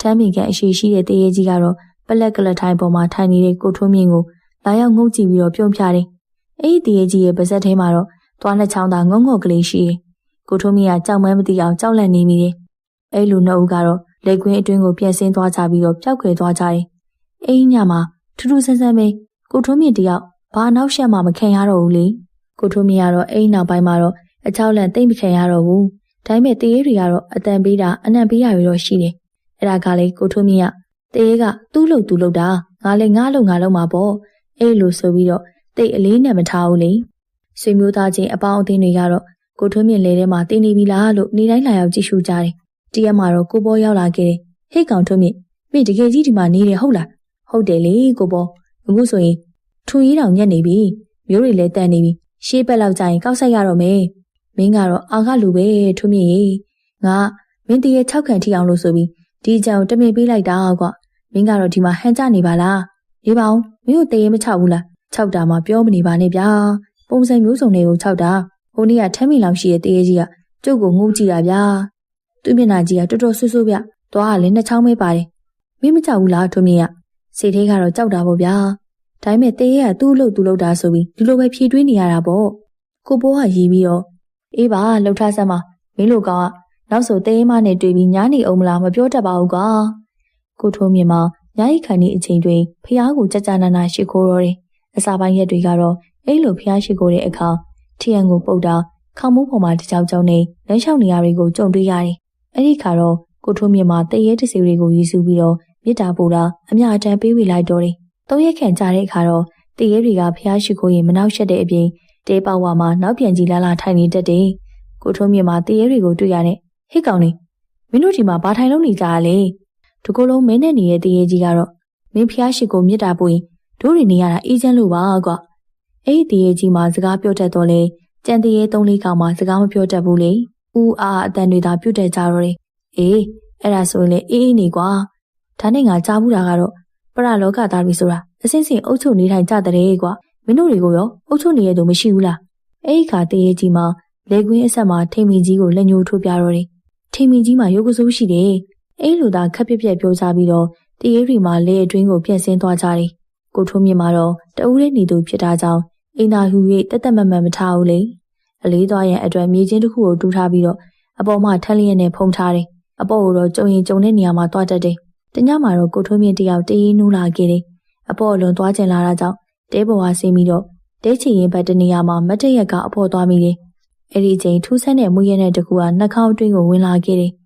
ထမ်းမိကန်အရှိရှိတဲ့တရေကြီးကတော့ပလက်ကလထိုင်ပေါ်မှာထိုင်နေတဲ့ကိုထွန်းမြင့်ကို လာရောက်ငုံကြည့်ပြီးတော့ပြုံးပြတယ်အဲ့ဒီတရေကြီးရဲ့ပါးစပ်ထဲမှာတော့သွားနှစ်ချောင်းသာငုံငုံကလေးရှိတယ်ကိုထွန်းမြင့်ကကြောက်မန်းမသိအောင်ကြောက်လန့်နေမိတယ်အဲ့လူနှစ်ဦးကတော့လက်ကွင်းအတွင်းကိုပြန်ဆင်းသွားကြပြီးတော့ပျောက်ကွယ်သွားကြတယ်။အိမ်ညမှာထူးထူးဆန်းဆန်းပဲကိုထွန်းမြင့်တယောက်ဘာနောက်ရှက်မှမခံရတော့ဘူးလေ။ကိုထွန်းမြင့်ကတော့အိမ်နောက်ပိုင်းမှာတော့အချောက်လန့်တိတ်မခံရတော့ဘူး။ဒါပေမဲ့တရေတွေကတော့အတန်ပေးတာအနံ့ပေးရပြီးတော့ရှိတယ်။အဲ့ဒါကလေကိုထွန်းမြင့်ကတရေကသူ့လို့သူ့လို့တာငါလည်းငါလို့ငါလို့မှာပေါ့။ အဲ့လိုဆိုပြီးတော့တိတ်အလေးနဲ့မထားဘူးလေ။ဆွေမျိုးသားချင်းအပေါင်းအသင်းတွေကတော့ကိုထွန်းမြင့်လေထဲမှာတင်းနေပြီလားလို့နေတိုင်းလာရောက်ကြည့်ရှုကြတယ်တရက်မှာတော့ကိုပေါ်ရောက်လာခဲ့တယ်ဟိတ်ကောင်ထွန်းမြင့်မင်းတကယ်ကြီးဒီမှာနေတယ်ဟုတ်လားဟုတ်တယ်လေကိုပေါ်အခုဆိုရင်ထူရီတောင်ညက်နေပြီမျိုးတွေလည်းတန်နေပြီရှေးဘက်လောက်ကြာရင်ကောက်ဆက်ရတော့မယ်မင်းကတော့အာခလူပဲထွန်းမြင့်ရေငါမင်းတရေ၆ခန့်ထိအောင်လို့ဆိုပြီးဒီကြောင်တမင်ပေးလိုက်တာကွာမင်းကတော့ဒီမှာဟန်ကြနေပါလား နေပါဦးမင်းတို့တရေမချဘူးလား၆တာမှပြောမနေပါနဲ့ဗျာပုံစံမျိုးစုံတွေကို၆တာဟိုနေ့ကထမ်းမီလောက်ရှိတဲ့တရေကြီးကကျုပ်ကိုငုံကြည့်တာဗျာသူ့မျက်နှာကြီးကတော်တော်ဆူဆူပြ။သွားကလည်းနှစ်ချောင်းပဲပါတယ်။မင်းမကြောက်ဘူးလားထွန်းမြင့်က။စိတ်သေးကတော့ကြောက်တာပေါ့ဗျာ။ဒါပေမဲ့တေးရကသူ့လို့သူ့လို့တာဆိုပြီးဒီလိုပဲဖြည့်တွေးနေရတာပေါ့။ကိုပိုးကရီးပြီးတော့အေးပါလှုပ်ထားစမ်းပါမင်းလိုကောင်ကနောက်ဆိုတေးမနဲ့တွေ့ပြီးညားနေအောင်မလားမပြောတတ်ပါဘူးကွာ။ကိုထွန်းမြင့်မှာ ညာရီခံနေအချိန်တွင်ဖះကိုကြကြနာနာရှိခိုးတော့တယ်။အစာပိုင်းရက်တွေကတော့အဲ့လိုဖះရှိခိုးတဲ့အခါထီယန်ကိုပုတ်တာခေါမိုးပေါ်မှာတကြောင်ကြောင်နေလမ်းလျှောက်နေရတွေကိုကြုံတွေ့ရတယ်အဲ့ဒီခါတော့ကိုထုံးမြင့်မှာတရေတစီတွေကိုရည်စူးပြီးတော့မြစ်တာပူတာအမြအတမ်းပေးဝေလိုက်တော့တယ်။သုံးရက်ခန့်ကြာတဲ့အခါတော့တရေတွေကဖျားရှိခိုးရင်မနှောက်ရှက်တဲ့အပြင်တဲပေါဝါမှာနောက်ပြန်ကြည့်လာလာထိုင်နေတတ်တယ်။ကိုထုံးမြင့်မှာတရေတွေကိုတွေ့ရတဲ့ဟိတ်ကောင်နေမင်းတို့ဒီမှာဘာထိုင်လုံးနေကြရလဲ။ ဒီကိုယ်လုံးမင်းနဲ့နေတဲ့တရေကြီးကတော့မင်းဖျားရှိကိုမြစ်တာပူရင်တို့တွေနေရတာအေးချမ်းလို့ပါကွာ။အဲ့ဒီတရေကြီးမှာစကားပြောတတ်တော့လေကြံတရေသုံးလေးကောင်မှစကားမပြောတတ်ဘူးလေ။ဦးအားအတန်တွေသာပြုတ်တက်ကြတော့တယ်။အေးအဲ့ဒါဆိုရင်လေအေးအေးနေကွာ။ဒါနဲ့ငါကြားဘူးတာကတော့ပရလောကသားတွေဆိုတာအစင်းစင်အုပ်ချုပ်နေထိုင်ကြတဲ့ကွာ။မင်းတို့တွေကိုရောအုပ်ချုပ်နေရတူမရှိဘူးလား။အဲ့ဒီခါတရေကြီးမှာလေကွင်းအဆက်မှာထိန်မီကြီးကိုလက်ညှိုးထိုးပြတော့တယ်။ထိန်မီကြီးမှာရုပ်ကစိုးရှိတယ်။ အဲ့လိုသာခက်ပြက်ပြက်ပြောစားပြီးတော့တရေတွေမှာလေအတွင်းကိုပြန့်စင်းသွားကြတယ်။ကိုထုံးမြင့်မှာတော့တအူးလေးနေသူဖြစ်တာကြောင့်အိမ်သာဟူ၍တက်တက်မတ်မတ်မထားဘူးလေ။အလေးသွားရန်အတွက်မြေချင်းတစ်ခုကိုတူးထားပြီးတော့အပေါ်မှာထက်လျက်နဲ့ဖုံးထားတယ်။အပေါ်ကိုတော့ကြုံရင်ကြုံတဲ့နေရာမှာသွားတတ်တယ်။တညမှာတော့ကိုထွန်းမြင့်တယောက်တေးနူးလာခဲ့တယ်။အပေါ်အလွန်သွားကျင်လာတာကြောင့်တဲပေါ်ကဆင်းပြီးတော့တဲချီရင်ဘက်တနေရာမှာမတ်တရက်ကအပေါ်သွားမိတယ်။အဲ့ဒီချိန်ထူးဆန်းတဲ့မွေးရဲတဲ့တကူကနှာခေါင်းအတွင်းကိုဝင်လာခဲ့တယ်။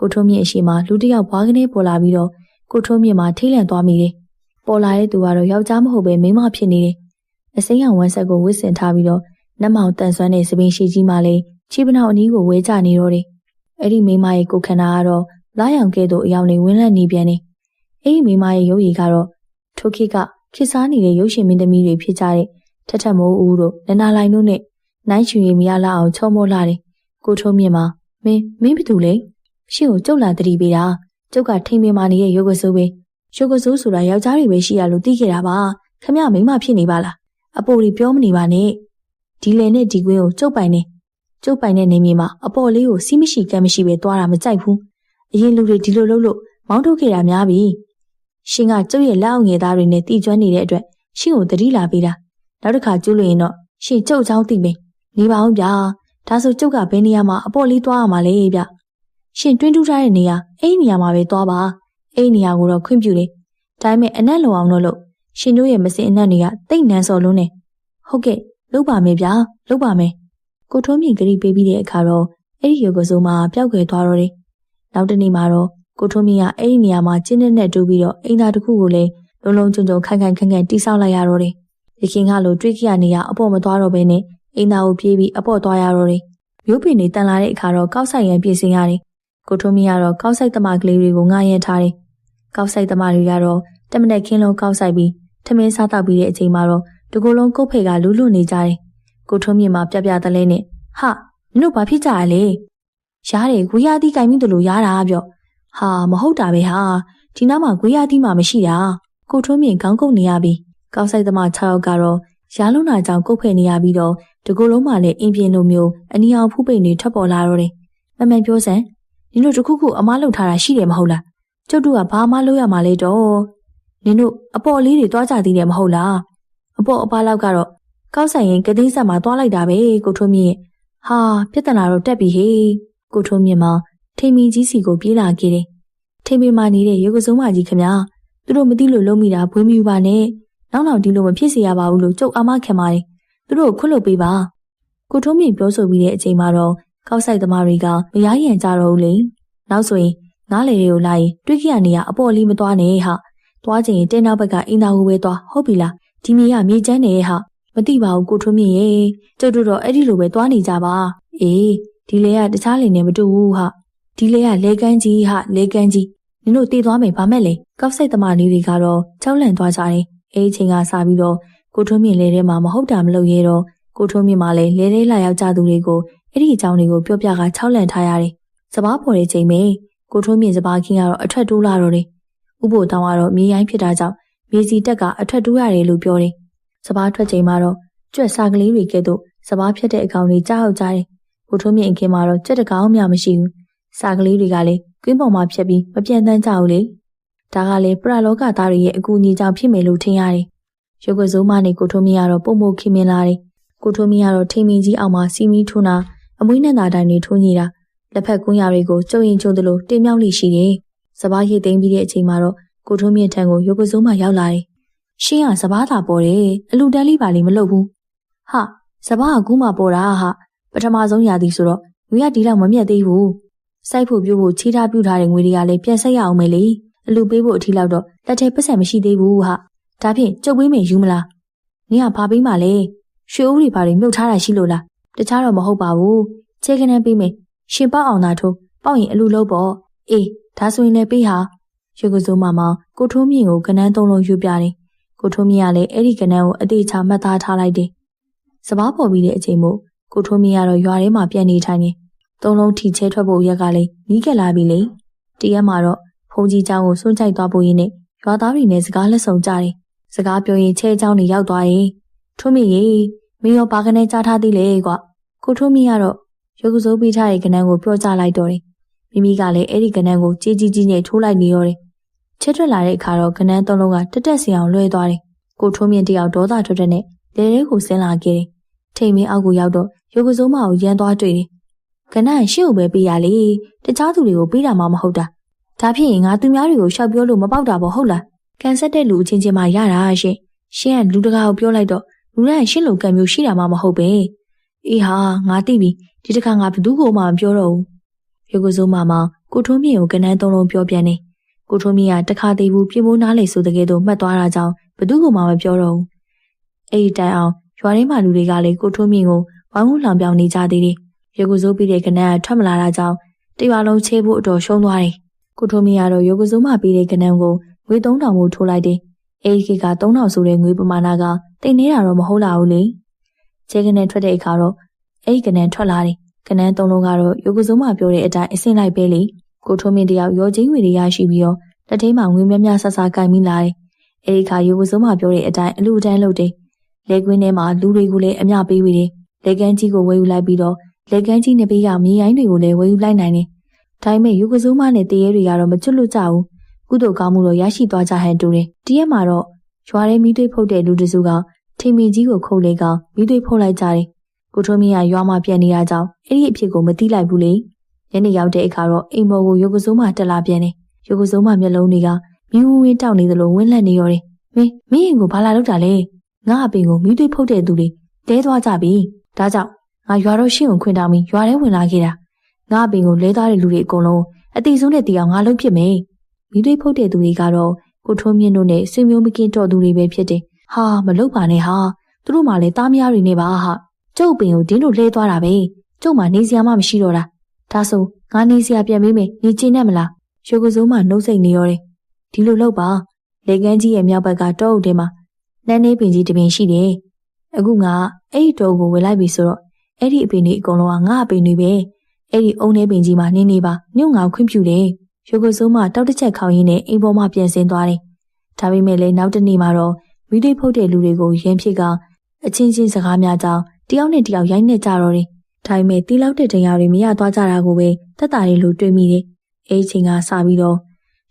ကိုထွန်းမြင့်အရှိမလူတယောက်ဘွားကနေပေါ်လာပြီးတော့ကိုထွန်းမြင့်မှာထိလန့်သွားမိတယ်။ပေါ်လာတဲ့သူကတော့ယောက်ျားမဟုတ်ပဲမိန်းမဖြစ်နေတယ်။အစိမ်းရောင်ဝမ်းဆက်ကိုဝစ်ဆင်ထားပြီးတော့နတ်မောင်တန်ဆွမ်းတဲ့စပင်းရှိကြီးမှလည်းချီပနောက်အနီးကိုဝဲကြနေတော့တယ်။အဲ့ဒီမိမရဲ့ကိုခန္ဓာကတော့လာရောင်ကဲ့သို့အယောင်တွေဝင်းလက်နေပြန်နေ။အဲ့ဒီမိမရဲ့ရုပ်ရည်ကတော့ထိုခေတ်ကခေစားနေတဲ့ရုပ်ရှင်မင်းသမီးတွေဖြစ်ကြတဲ့ထထမိုးဦးတို့နနာလိုင်တို့နဲ့နိုင်ချွေမရလာအောင်ချောမောလာတယ်။ကိုထုံးမြင့်မှာမင်းမင်းဘသူလဲ။ ရှင့်ကိုကြုတ်လာတတိပေးတာ။ကျုပ်ကထိန်ပင်မာနေတဲ့ရုပ်ကစိုးပဲ။ရုပ်ကစိုးဆိုတာယောက်ျားတွေပဲရှိရလို့သိခဲ့တာပါ။ခမရမိမဖြစ်နေပါလား။အပိုတွေပြောမနေပါနဲ့။ဒီလေနဲ့ဒီကွင်းကိုကျုပ်ပိုင်နေကျုပ်ပိုင်တဲ့နေမြေမှာအပေါ်လေးကိုစီးမရှိကမ်းမရှိပဲသွားတာမကြိုက်ဘူးအရင်လူတွေဒီလိုလုပ်လို့မောင်းထုတ်ခဲ့တာများပြီရှင်ကကျုပ်ရဲ့လက်အောက်ငယ်သားတွေနဲ့တီကျွမ်းနေတဲ့အတွက်ရှင်ကိုတတိလာပေးတာနောက်တစ်ခါကျူးလို့ရင်တော့ရှင်ကျုပ်ချောင်းသိမယ်နေပါဦးဗျာဒါဆိုကျုပ်ကဘယ်နေရာမှာအပေါ့လေးသွားရမှာလဲဗျ ရှင်တွင်းတူးထားတဲ့နေရာအဲ့ဒီနေရာမှာပဲသွားပါအဲ့ဒီနေရာကိုတော့ခွင့်ပြုတယ်ဒါပေမဲ့အနက်လုံအောင်တော့လို့ရှင်တို့ရဲ့မစင်အနက်တွေကတိတ်နန်းစော်လုံးနေဟုတ်ကဲ့လုပ်ပါမယ်ဗျာလုပ်ပါမယ်ကိုထုံးမြင့်ဂရီပေးပြီးတဲ့အခါတော့အဲ့ဒီရုပ်ကစိုးမှာပျောက်ကွယ်သွားတော့တယ်နောက်တစ်နေ့မှာတော့ကိုထုံးမြင့်ကအဲ့ဒီနေရာမှာကျင်းနဲ့တူပြီးတော့အိမ်သားတစ်ခုကိုလည်းလုံးလုံးချုံချုံခိုင်ခိုင်ခန့်ခန့်တိဆောက်လိုက်ရတော့တယ်ရခင်ကလိုတွေးကြရနေရအပေါ့မသွားတော့ဘဲနဲ့အိမ်သားကိုပြေးပြီးအပေါ့သွားရတော့တယ်မျိုးပင်တွေတန်လာတဲ့အခါတော့ကောက်ဆိုင်ရန်ပြင်ဆင်ရတယ် ကိုထုံးမြင့်ကတော့ကောက်ဆိုင်သမားကလေးတွေကိုငှားရမ်းထားတယ်ကောက်ဆိုင်သမားတွေကတော့တမနဲ့ခင်းလုံးကောက်ဆိုင်ပြီးထမင်းစားတော့ပြီးတဲ့အချိန်မှာတော့တကူလုံးကုတ်ဖေကလူးလွတ်နေကြတယ်ကိုထုံးမြင့်မှာပြပြတလဲနဲ့ဟာနင်တို့ဘာဖြစ်ကြရလဲရားတယ်ဂွေးရသီးကင်မိတယ်လို့ရားတာပြော့ဟာမဟုတ်တာပဲဟာဒီနားမှာဂွေးရသီးမှမရှိတာကိုထုံးမြင့်ခေါင်းကုတ်နေရပြီကောက်ဆိုင်သမား6ယောက်ကတော့ရားလုံးနာကြောင့်ကုတ်ဖဲ့နေရပြီးတော့တကူလုံးမှလည်းအင်းပြင်းလိုမျိုးအနီအောင်ဖူးပိန်တွေထွက်ပေါ်လာတော့တယ်မမှန်ပြောစမ်း နင်တို့တခုခုအမားလုပ်ထားတာရှိတယ်မဟုတ်လားကျုပ်တို့ကဘာမှလုပ်ရမှာလဲတော့နင်တို့အပေါ်လေးတွေတွားကြသေးတယ်မဟုတ်လားအပေါ်အပါလောက်ကတော့ကောက်ဆိုင်ရင်ကတိဆက်မှာတွားလိုက်တာပဲကိုထုံးမြင့်ဟာပြဿနာတော့တက်ပြီဟေးကိုထုံးမြင့်မှာထိမီကြီးစီကိုပြေးလာခဲ့တယ်ထိမီမာနေတဲ့ရေကစုံမကြီးခမသူတို့မသိလို့လုံးမိတာဘွေးမြူပါနဲ့နောက်နောက်ဒီလိုမဖြစ်စေရပါဘူးလို့ကြုတ်အမခင်ပါတယ်သူတို့ခွတ်လို့ပေးပါကိုထုံးမြင့်ပြောဆိုပြီးတဲ့အချိန်မှာတော့ ကောက်ဆိုင်သမားတွေကမရရန်ကြတော့ဘူးလေနောက်ဆိုရင်ငားလေတွေကိုလာရင်တွေးကြရနေရအပေါ်လေးမသွားနဲ့ဟာသွားချင်ရင်တင်းနောက်ဘက်ကအင်းသားကိုပဲသွားဟုတ်ပြီလားဒီမြေကမြေချမ်းနေဟာမသိပါဘူးကိုထွန်းမြင့်ရေကျုပ်တို့တော့အဲ့ဒီလိုပဲသွားနေကြပါအေးဒီလေကတခြားလေနဲ့မတူဘူးဟာဒီလေကလေကန်းကြီးဟာလေကန်းကြီးနင်တို့တည်သွားမယ်ဗာမဲ့လေကောက်စိတ်သမားလေးတွေကတော့ကြောက်လန့်သွားကြတယ်အဲ့ဒီချိန်ကစပြီးတော့ကိုထွန်းမြင့်လေထဲမှာမဟုတ်တာမလုပ်ရဲတော့ကိုထွန်းမြင့်မှလည်းလေထဲလာရောက်ကြသူတွေကို အဲ့ဒီအကြောင်းတွေကိုပြောပြကချောက်လန့်ထားရတယ်စပားပေါ်တဲ့ချိန်မှာကိုထွန်းမြင့်စပားခင်းကတော့အထက်တိုးလာတော့တယ်ဥပိုတောင်းကတော့မြေရိုင်းဖြစ်တာကြောင့်မြေစီတက်ကအထက်တိုးရတယ်လို့ပြောတယ်စပားထွက်ချိန်မှာတော့ကြွက်စားကလေးတွေကဲ့သို့စပားဖြတ်တဲ့အကောင်တွေကြားဟုတ်ကြတယ်ကိုထွန်းမြင့်အခင်းမှာတော့ကြက်တကောင်မှမရှိဘူးစားကလေးတွေကလည်းကွင်းပေါ်မှာဖြတ်ပြီးမပြန့်တန်းကြဘူးလေဒါကလည်းပရလောကသားတွေရဲ့အကူအညီကြောင့်ဖြစ်မယ်လို့ထင်ရတယ်ရုပ်ကစိုးမနဲ့ကိုထွန်းမြင့်ကတော့ပုံမခင်မင်လာတယ်ကိုထွန်းမြင့်ကတော့ထိမင်းကြီးအောက်မှာစီမီထွန်းတာ အမွေးနဲ့တာတိုင်တွေထွန်းနေတာလက်ဖက်ကွန်းရတွေကိုကျုံရင်ကျုံတယ်လို့တင်မြောက်လိရှိတယ်စပားရိတ်သိမ်းပြီးတဲ့အချိန်မှာတော့ကိုထွန်းမြင့်ထံကိုရုပ်ကစိုးမရောက်လာတယ်ရှင်းကစပားသာပေါ်တယ်အလူတန်းလေးပါလေမလုပ်ဘူးဟာစပားကကူးမှပေါ်တာဟာပထမဆုံးရာသီဆိုတော့ငွေကဒီလောက်မမြတ်သေးဘူးစိုက်ဖို့ပြုဖို့ချီးထားပြုထားတဲ့ငွေတွေကလည်းပြန်ဆက်ရအောင်မယ်လေအလူပေးဖို့အထီလောက်တော့လက်ထဲပတ်စံမရှိသေးဘူးဟာဒါဖြင့်ကျုပ်ပေးမယ်ယူမလားနင်ကဘာပေးမှလဲရွှေဦးတွေဘာတွေမြုပ်ထားတာရှိလို့လား တခြားတော့မဟုတ်ပါဘူးချေကနန်းပေးမယ်ရှင်ပေါက်အောင်သာထိုးပေါက်ရင်အလူလုံးပေါ့အေးဒါဆိုရင်လည်းပေးဟာရွှေကစိုးမမောင်ကိုထိုးမြင့်ကိုကနန်းသုံးလုံးယူပြတယ်ကိုထိုးမြင့်ကလည်းအဲ့ဒီကနန်းကိုအသေးချာမှတ်သားထားလိုက်တယ်စပားပေါ်ပြီးတဲ့အချိန်မို့ကိုထိုးမြင့်ကတော့ရွာထဲမှာပြန်နေထိုင်နေသုံးလုံးထီချဲထွက်ဖို့ရက်ကလေးနီးကက်လာပြီလေတရက်မှာတော့ဖုန်ကြီးเจ้าကိုစွန့်ကြိုက်သွားဖို့ရင်းနဲ့ရွာသားတွေနဲ့စကားလက်ဆောင်ကြတယ်စကားပြောရင်ချဲเจ้าနေရောက်သွားရင်ထွန်းမြင့်ရေမင်းရောဘာကနေကြားထားသေးလဲကွ ကိုထွန်းမြင့်ကတော့ရုပ်ကစိုးပေးထားတဲ့ကနန်းကိုပြောကြလိုက်တော့တယ်မိမိကလည်းအဲ့ဒီကနန်းကိုကြီးကြီးကြီးနဲ့ထိုးလိုက်နေရောတယ်ချဲထွက်လာတဲ့အခါတော့ကနန်းသုံးလုံးကတက်တက်စီအောင်လွှဲသွားတယ်ကိုထွန်းမြင့်တယောက်ဒေါသထွက်တဲ့နဲ့လေထဲကိုဆင်းလာခဲ့တယ်ထိမ်မင်းအောက်ကိုရောက်တော့ရုပ်ကစိုးမကိုရမ်းသွားတွေ့တယ်ကနန်းရှေ့ကိုပဲပေးရလေတခြားသူတွေကိုပေးတာမှမဟုတ်တာဒါဖြစ်ရင်ငါသူများတွေကိုရှောက်ပြောလို့မပေါက်တာပေါ့ဟုတ်လားကန်ဆက်တဲ့လူအချင်းချင်းမှရတာရှင်ရှင်ကလူတကာကိုပြောလိုက်တော့လူတိုင်းရှင်းလိုကံမျိုးရှိတာမှမဟုတ်ပဲ အေးဟာငါသိပြီဒီတစ်ခါငါဘသူ့ကိုမှမပြောတော့ဘူးရုပ်ကစိုးမမကိုထွန်းမြင့်ကိုကနန်းသုံးလုံးပြောပြန်နေကိုထွန်းမြင့်ကတခါသေးဘူးပြင်မိုးနားလေဆိုတဲ့ကဲတော့မှတ်သွားတာကြောင့်ဘသူ့ကိုမှမပြောတော့ဘူးအဲ့ဒီတိုင်အောင်ရွာထဲမှာလူတွေကလည်းကိုထွန်းမြင့်ကိုဝိုင်းဝန်းလောင်ပြောင်နေကြသေးတယ်ရုပ်ကစိုးပြီးတဲ့ကနန်းကထွက်မလာတာကြောင့်တရွာလုံးချေဖို့အတော်ရှုံးသွားတယ်ကိုထွန်းမြင့်ကတော့ရုပ်ကစိုးမပြီးတဲ့ကနန်းကိုငွေ3000ကိုထိုးလိုက်တယ်အဲ့ဒီက3000ဆိုတဲ့ငွေပမာဏကတိတ်နေတာတော့မဟုတ်လာဘူးလေ ချဲကနေထွက်တဲ့အခါတော့အဲ့ဒီကနန်းထွက်လာတယ်ကနန်းသုံးလုံးကတော့ရုပ်ကစုံမပြောတဲ့အတိုင်းအဆင့်လိုက်ပဲလေကိုထုံးမင်းတယောက်ရောချင်းဝေတွေရရှိပြီးတော့လက်ထဲမှာငွေများများဆဆကင်မိလာတယ်အဲ့ဒီခါရုပ်ကစုံမပြောတဲ့အတိုင်းအလူအတန်းလုပ်တယ်လေကွင်းထဲမှာလူတွေကိုလည်းအမျှပေးဝေတယ်လေကန်းကြီးကိုဝယ်ယူလိုက်ပြီးတော့လေကန်းကြီးနှစ်ပေးကမြေရိုင်းတွေကိုလည်းဝယ်ယူလိုက်နိုင်တယ်ဒါပေမဲ့ရုပ်ကစုံမနဲ့တရေတွေကတော့မချွတ်လွတ်ကြဘူးကုသိုလ်ကောင်းမှုတော့ရရှိသွားကြဟန်တူတယ်တရက်မှာတော့ရွာထဲမိသွေးဖုတ်တဲ့လူတစုက ထိန်မင်ကြီးကိုခုတ်လေကောင်မိသွေးဖုတ်လိုက်ကြတယ်။ကိုထွန်းမင်းကရွာမှာပြန်နေတာကြောင့်အဲ့ဒီအဖြစ်ကိုမသိလိုက်ဘူးလေ။ညနေရောက်တဲ့အခါတော့အိမ်မော်ကိုရုပ်ကစိုးမှတက်လာပြန်တယ်။ရုပ်ကစိုးမှမျက်လုံးတွေကမြူးဝင်းတောက်နေသလိုဝင်းလက်နေရောတယ်။မင်းမင်းရင်ကိုဘာလာလုပ်တာလဲ။ငါအပင်ကိုမိသွေးဖုတ်တဲ့သူတွေတဲသွားကြပြီ။ဒါကြောင့်ငါရွာတော့ရှင်းကိုခွင်တောင်းပြီးရွာထဲဝင်လာခဲ့တာ။ငါအပင်ကိုလဲသွားတဲ့လူတွေအကုန်လုံးအတိဆုံးနဲ့တီအောင်ငါလုံးဖြစ်မယ်။မိသွေးဖုတ်တဲ့သူတွေကတော့ကိုထွန်းမြင့်တို့နဲ့ဆွေမျိုးမကင်းတော်သူတွေပဲဖြစ်တယ်။ ဟာမလုပ်ပါနဲ့ဟာသူတို့မှလည်းသားမယားတွေနေပါဟာကျုပ်ပင်ကိုဒင်းတို့လဲသွားတာပဲကျုပ်မှနေစရာမှမရှိတော့တာဒါဆိုငါနေစရာပြန်မေးမယ်နေချင်နဲ့မလားရွှေကစိုးမှနှုတ်ဆက်နေရောတယ်ဒီလိုလုပ်ပါလေကန်းကြီးရဲ့မြောက်ဘက်ကတောအုပ်ထဲမှာနန်းနေပင်ကြီးတစ်ပင်ရှိတယ်အခုငါအဲ့ဒီတောကိုဝင်လိုက်ပြီဆိုတော့အဲ့ဒီအပင်တွေအကုန်လုံးကငါအပင်တွေပဲအဲ့ဒီအုံနေပင်ကြီးမှာနင်းနေပါညွန့်ငါခွင့်ပြုတယ်ရွှေကစိုးမှတောက်တစ်ချက်ခေါင်းရင်းနဲ့အိမ်ပေါ်မှာပြန်ဆင်းသွားတယ်ဒါပေမဲ့လည်းနောက်တစ်နေ့မှာတော့ မိသိဖုတ်တဲ့လူတွေကိုရင်းဖြစ်ကအချင်းချင်းစကားများကြောင်းတယောက်နဲ့တယောက်ရိုက်နေကြတော့တယ်။ဒါပေမဲ့တီးလောက်တဲ့တရားတွေမရသွားကြတာကိုပဲတက်တာတွေလိုတွေးမိတယ်။အဲဒီချိန်ကစပြီးတော့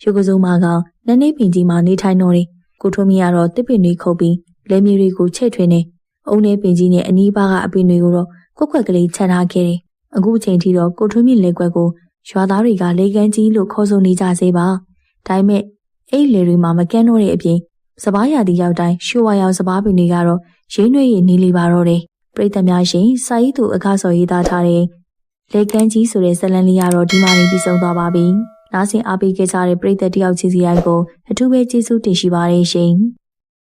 ရုပ်ကစုံမကောင်နန်းနေပင်ကြီးမှာနေထိုင်တော့တယ်။ကိုထုံးမီကတော့တစ်ပင်တွေခုတ်ပြီးလက်မြေတွေကိုချဲ့ထွင်းနေ။အုံနေပင်ကြီးနဲ့အနီးပါးကအပင်တွေကိုတော့ကွက်ကွက်ကလေးချန်ထားခဲ့တယ်။အခုချိန်ထိတော့ကိုထုံးမီလက်ကွက်ကိုရွာသားတွေကလေကန်းကြီးလို့ခေါ်ဆိုနေကြစေပါ။ဒါပေမဲ့အဲ့လေတွေမှာမကန်းတော့တဲ့အပြင် စပားရာတီရောက်တိုင်းရှိုးဝါရောင်စပားပင်တွေကတော့ရင်းနှွေးရည်နေလီပါတော့တယ်။ပြည်သက်များရှင်စာရေးသူအခါစော်ရေးသားထားတဲ့လေကန်းကြီးဆိုတဲ့ဇာတ်လမ်းလေးကတော့ဒီမှာနေပြီးဆုံးသွားပါပြီ။နားဆင်အားပေးခဲ့ကြတဲ့ပြည်သက်တယောက်ချင်းစီတိုင်းကိုအထူးပဲကျေးဇူးတင်ရှိပါတယ်ရှင်။